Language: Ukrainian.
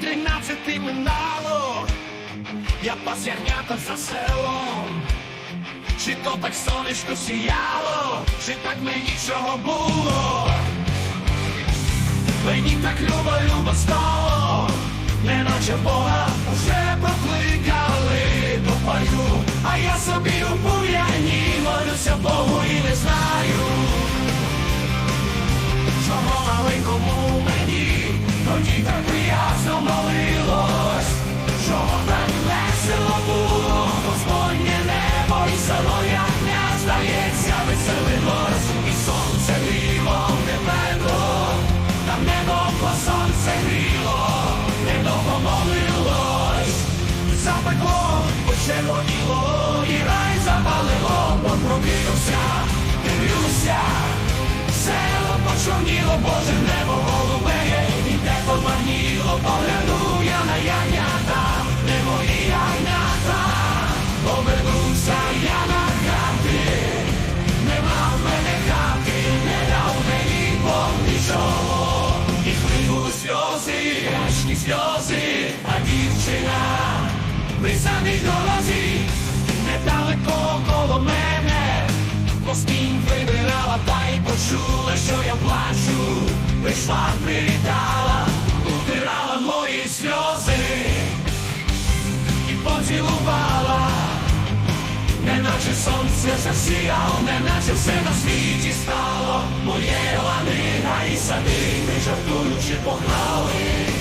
тринадцяти минало, я пас ягнята за селом. Чи то так сонечко сіяло, чи так мені чого було? Мені так любо, любо стало, неначе Бога вже покликали до паю, а я собі у буяні молюся Богу і не знаю, чого маленькому мені тоді так запекло, почервоніло, і рай запалило, бо пробився, дивлюся, село почорніло, Боже небо голубеє, і те поманіло, погляду я на ягнята, не мої ягнята, повернувся я на хати, нема в мене хати, не дав мені Бог нічого, і хлинули сльози, грашні сльози, а дівчина при самій дорозі, недалеко коло мене, Постінь вибирала та й почула, що я плачу, прийшла, привітала, утирала мої сльози. І поцілувала, неначе сонце засіяло, неначе все на світі стало, моє лани, і сади, не жартуючи погнали.